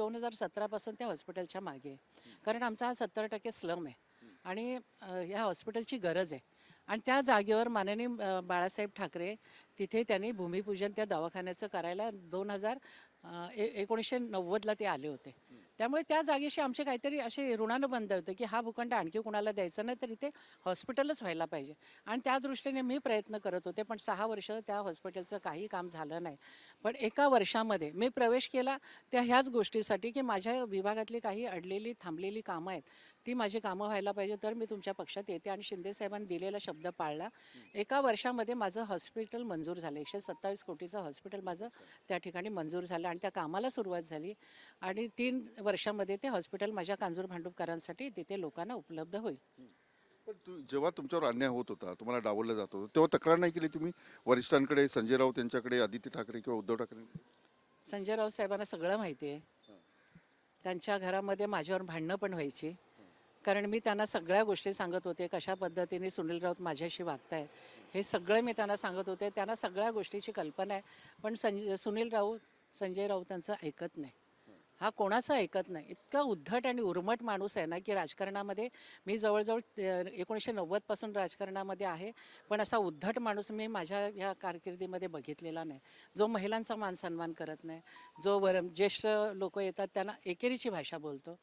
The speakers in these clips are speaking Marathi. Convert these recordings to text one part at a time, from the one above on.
दोन हजार सतरापासून त्या हॉस्पिटलच्या मागे कारण आमचा हा सत्तर टक्के स्लम आहे. आणि ह्या हॉस्पिटलची गरज आहे. आणि त्या जागेवर माननीय बाळासाहेब ठाकरे तिथे त्यांनी भूमिपूजन त्या दवाखान्याचं करायला दोन हजार एकोणीसशे नव्वदला ते आले होते. त्यामुळे त्या जागेशी आमचे काहीतरी असे ऋणानं बंद होतं की हा भूखंड आणखी कुणाला द्यायचा नाही तर इथे हॉस्पिटलच व्हायला पाहिजे. आणि त्या दृष्टीने मी प्रयत्न करत होते पण सहा वर्ष त्या हॉस्पिटलचं काही काम झालं नाही. पण एका वर्षामध्ये मी प्रवेश केला त्या ह्याच गोष्टीसाठी की माझ्या विभागातली काही अडलेली थांबलेली कामं आहेत ती माझी कामं व्हायला पाहिजे तर मी तुमच्या पक्षात येते आणि शिंदे साहेबांनी दिलेला शब्द पाळला. एका वर्षामध्ये माझं हॉस्पिटल मंजूर झालं. एकशे सत्तावीस कोटीचं हॉस्पिटल माझं त्या ठिकाणी मंजूर झालं आणि त्या कामाला सुरुवात झाली. आणि तीन वर्षामध्ये ते हॉस्पिटल माझ्या कांजूर भांडूपकरांसाठी तिथे लोकांना उपलब्ध होईल. पण तू जेव्हा तुमच्यावर अन्याय होत होता तुम्हाला डावललं जात होतं तेव्हा तक्रार नाही केली तुम्ही? वरिष्ठांकडे संजय राऊत यांच्याकडे आदित्य ठाकरे किंवा उद्धव ठाकरे? संजय राऊत साहेबांना सगळं माहिती आहे. त्यांच्या घरामध्ये माझ्यावर भांडणं पण व्हायची. कारण मी त्यांना सगळ्या गोष्टी सांगत होते कशा पद्धतीने सुनील राऊत माझ्याशी वागतायत हे सगळं मी त्यांना सांगत होते. त्यांना सगळ्या गोष्टीची कल्पना आहे. पण संजय सुनील राऊत संजय राऊतांचं ऐकत नाही. हा कोणाचं ऐकत नाही. इतका उद्धट आणि उर्मट माणूस आहे ना की राजकारणामध्ये मी जवळजवळ एकोणीसशे नव्वदपासून राजकारणामध्ये आहे पण असा उद्धट माणूस मी माझ्या ह्या कारकिर्दीमध्ये बघितलेला नाही. जो महिलांचा मान सन्मान करत नाही जो वर ज्येष्ठ लोक येतात त्यांना एकेरीची भाषा बोलतो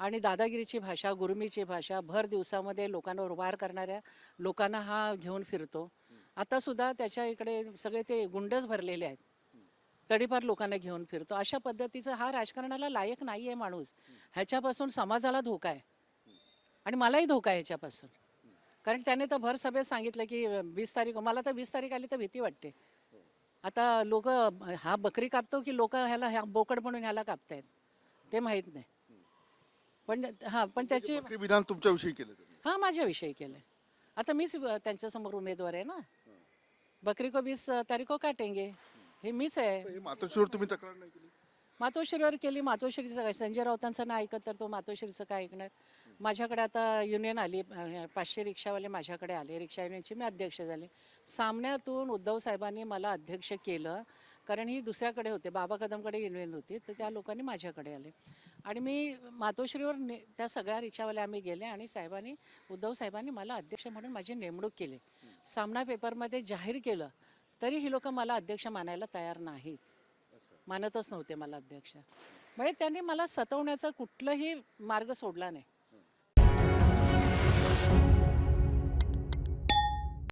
आणि दादागिरीची भाषा गुरुमीची भाषा भर दिवसामध्ये लोकांवर वार करणाऱ्या लोकांना हा घेऊन फिरतो. आतासुद्धा त्याच्या इकडे सगळे ते गुंडच भरलेले आहेत. तडीपार लोकांना घेऊन फिरतो. अशा पद्धतीचं हा राजकारणाला लायक नाही आहे माणूस. ह्याच्यापासून समाजाला धोका आहे. आणि मलाही धोका आहे ह्याच्यापासून. कारण त्याने तर भर सभेत सांगितलं की वीस तारीख मला तर वीस तारीख आली तर भीती वाटते. आता लोक हा बकरी कापतो की लोक ह्याला ह्या बोकड म्हणून ह्याला कापतायत? ते माहीत नाही. पण हां पण त्याची बकरी विधान तुमच्याविषयी केलं. हां माझ्याविषयी केलं आता मीच त्यांच्यासमोर उमेदवार आहे ना. बकरी को वीस तारीख को काटेंगे. हे मीच आहे. हे मातोश्रीवर तुम्ही तक्रार नाही केली? मातोश्रीवर केली. मातोश्रीचं काय? संजय राऊतांचं नाही ऐकत तर तो मातोश्रीचं काय ऐकणार? माझ्याकडे आता युनियन आली अं, पाचशे रिक्षावाले माझ्याकडे आले. रिक्षा युनियनचे मी अध्यक्ष झाले. सामन्यातून उद्धव साहेबांनी मला अध्यक्ष केलं. कारण ही दुसऱ्याकडे होते. बाबा कदमकडे युनियन होती. तर त्या लोकांनी माझ्याकडे आले. आणि मी मातोश्रीवर ने त्या सगळ्या रिक्षावाल्या आम्ही गेले आणि साहेबांनी उद्धव साहेबांनी मला अध्यक्ष म्हणून माझी नेमणूक केली. सामना पेपरमध्ये जाहीर केलं. तरी ही लोक मला अध्यक्ष मानायला तयार नाहीत. मानतच नव्हते मला अध्यक्ष. म्हणजे त्यांनी मला सतवण्याचा कुठलाही मार्ग सोडला नाही.